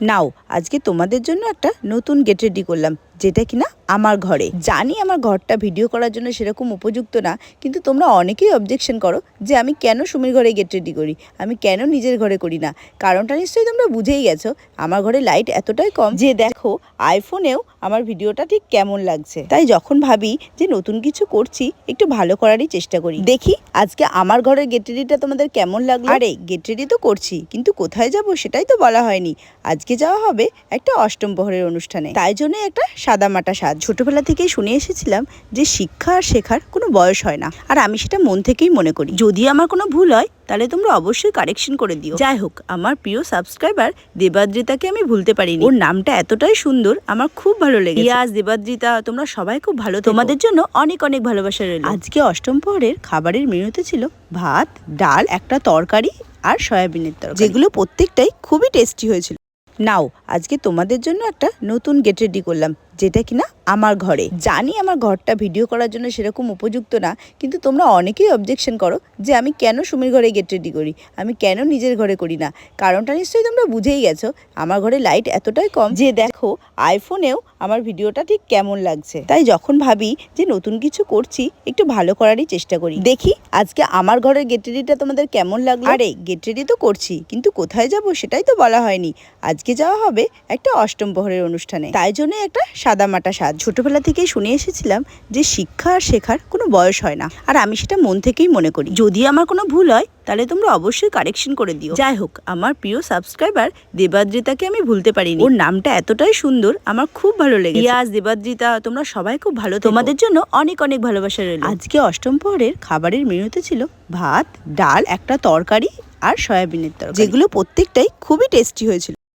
নাও আজকে তোমাদের জন্য একটা নতুন গেট রেডি করলাম। যেটা কিনা আমার ঘরে। জানি আমার ঘরটা ভিডিও করার জন্য সেরকম উপযুক্ত না, কিন্তু তোমরা অনেকেই অবজেকশন করো যে আমি কেন সুমির ঘরে গেট রেডি করি? আমি কেন নিজের ঘরে করি না? কারণটা নিশ্চয়ই তোমরা বুঝেই গেছো। আমার ঘরে লাইট এতটাই কম যে দেখো আইফোনেও আমার ভিডিওটা ঠিক কেমন লাগছে। তাই যখন ভাবি যে নতুন কিছু করছি, একটু ভালো করারই চেষ্টা করি। দেখি আজকে আমার ঘরের গেট রেডিটা তোমাদের কেমন লাগল? আরে গেট রেডি তো করছি, কিন্তু কোথায় যাব সেটাই তো বলা হয়নি। আজকে যাওয়া হবে একটা অষ্টম প্রহরের অনুষ্ঠানে। তাই জন্য একটা সাদামাটা সাজ। ছোটবেলা থেকেই শুনে এসেছিলাম যে শিক্ষা আর শেখার কোনো বয়স হয় না। আর আমি সেটা মন থেকেই মনে করি। যদি আমার কোনো ভুল হয়, তাহলে তোমরা অবশ্যই কারেকশন করে দিও। যাই হোক, আমার প্রিয় সাবস্ক্রাইবার দেবাদ্রিতাকে আমি ভুলতে পারিনি। ওর নামটা এতটাই সুন্দর, আমার খুব ভালো লেগেছে। ইয়াস, দেবাদ্রিতা, তোমরা সবাই খুব ভালো তোমাদের জন্য অনেক অনেক ভালোবাসা রইল। আজকে অষ্টম প্রহরের খাবারের মেনুতে ছিল ভাত, ডাল, একটা তরকারি আর সয়াবিনের তরকারি। যেগুলো প্রত্যেকটাই খুবই টেস্টি হয়েছিল। নাও, আজকে তোমাদের জন্য একটা নতুন গেট রেডি করলাম। যেটা কিনা আমার ঘরে। জানি আমার ঘরটা ভিডিও করার জন্য সেরকম উপযুক্ত না, কিন্তু তোমরা অনেকেই অবজেকশন করো যে আমি কেন সুমির ঘরে গেট রেডি করি? আমি কেন নিজের ঘরে করি না? কারণটা নিশ্চয়ই তোমরা বুঝেই গেছো। আমার ঘরে লাইট এতটাই কম যে দেখো আইফোনেও আমার ভিডিওটা ঠিক কেমন লাগছে। তাই যখন ভাবি যে নতুন কিছু করছি, একটু ভালো করারই চেষ্টা করি। দেখি আজকে আমার ঘরের গেট রেডিটা তোমাদের কেমন লাগল? আরে গেট রেডি তো করছি, কিন্তু কোথায় যাব সেটাই তো বলা হয়নি। আজকে যাওয়া হবে একটা অষ্টম প্রহরের অনুষ্ঠানে। তাই জন্য একটা সাদামাটা সাজ। ছোটবেলা থেকেই শুনে এসেছিলাম যে শিক্ষা আর শেখার কোনো বয়স হয় না। আর আমি সেটা মন থেকেই মনে করি। যদি আমার কোনো ভুল হয়, তাহলে তোমরা অবশ্যই কারেকশন করে দিও। যাই হোক, আমার প্রিয় সাবস্ক্রাইবার দেবাদ্রিতাকে আমি ভুলতে পারিনি। ওর নামটা এতটাই সুন্দর, আমার খুব ভালো লেগে ইয়াস, দেবাদ্রিতা, তোমরা সবাই খুব ভালো তোমাদের জন্য অনেক অনেক ভালোবাসা রইল। আজকে অষ্টম পরের খাবারের মেনুতে ছিল ভাত, ডাল, একটা তরকারি আর সয়াবিনের তরকারি। যেগুলো প্রত্যেকটাই খুবই টেস্টি হয়েছিল।